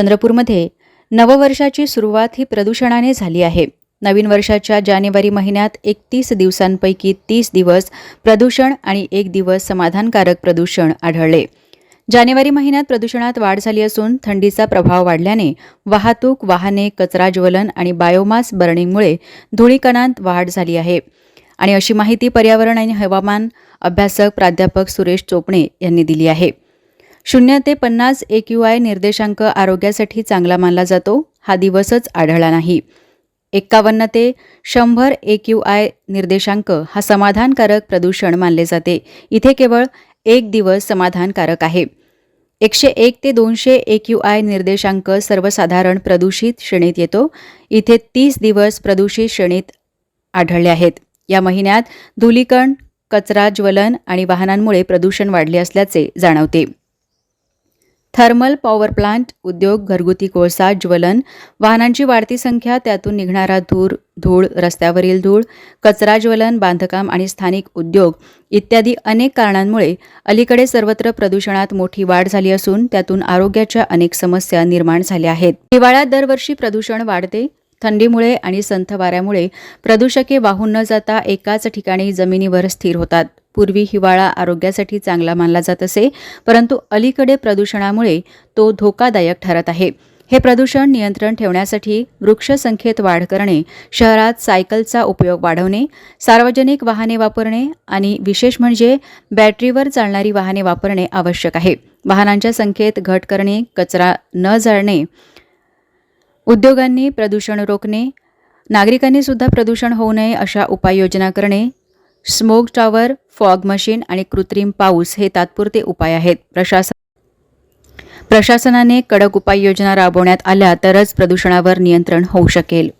चंद्रपूरमध्ये नववर्षाची सुरुवात ही प्रदूषणाने झाली आहे. नवीन वर्षाच्या जानेवारी महिन्यात एकतीस दिवसांपैकी तीस दिवस प्रदूषण आणि एक दिवस समाधानकारक प्रदूषण आढळले. जानेवारी महिन्यात प्रदूषणात वाढ झाली असून थंडीचा प्रभाव वाढल्याने वाहतूक वाहने कचरा ज्वलन आणि बायोमास बर्निंगमुळे धुळीकणांत वाढ झाली आहे. आणि अशी माहिती पर्यावरण आणि हवामान अभ्यासक प्राध्यापक सुरेश चोपणे यांनी दिली आहे. शून्य ते पन्नास एक यू आय निर्देशांक आरोग्यासाठी चांगला मानला जातो. हा दिवसच आढळला नाही. एक्कावन्न ते शंभर एक यू आय निर्देशांक हा समाधानकारक प्रदूषण मानले जाते. इथे केवळ एक दिवस समाधानकारक आहे. एकशे एक ते दोनशे एक यू आय निर्देशांक सर्वसाधारण प्रदूषित श्रेणीत येतो. इथे तीस दिवस प्रदूषित श्रेणीत आढळले आहेत. या महिन्यात धुलीकण कचरा ज्वलन आणि वाहनांमुळे प्रदूषण वाढले असल्याचे जाणवते. थर्मल पॉवर प्लांट उद्योग घरगुती कोळसा ज्वलन वाहनांची वाढती संख्या त्यातून निघणारा धूर धूळ रस्त्यावरील धूळ कचरा ज्वलन बांधकाम आणि स्थानिक उद्योग इत्यादी अनेक कारणांमुळे अलीकडे सर्वत्र प्रदूषणात मोठी वाढ झाली असून त्यातून आरोग्याच्या अनेक समस्या निर्माण झाल्या आहेत. हिवाळ्यात दरवर्षी प्रदूषण वाढते. थंडीमुळे आणि संथ वाऱ्यामुळे प्रदूषके वाहून न जाता एकाच ठिकाणी जमिनीवर स्थिर होतात. पूर्वी हिवाळा आरोग्यासाठी चांगला मानला जात असे परंतु अलीकडे प्रदूषणामुळे तो धोकादायक ठरत आहे. हे प्रदूषण नियंत्रण ठेवण्यासाठी वृक्षसंख्येत वाढ करणे शहरात सायकलचा उपयोग वाढवणे सार्वजनिक वाहने वापरणे आणि विशेष म्हणजे बॅटरीवर चालणारी वाहने वापरणे आवश्यक आहे. वाहनांच्या संख्येत घट करणे कचरा न जाळणे उद्योगांनी प्रदूषण रोखणे नागरिकांनी सुद्धा प्रदूषण होऊ नये अशा उपाययोजना करणे स्मोक टॉवर फॉग मशीन आणि कृत्रिम पाऊस हे तात्पुरते उपाय आहेत. प्रशासन प्रशासनाने कडक उपाययोजना राबवण्यात आल्या तरच प्रदूषणावर नियंत्रण होऊ शकेल.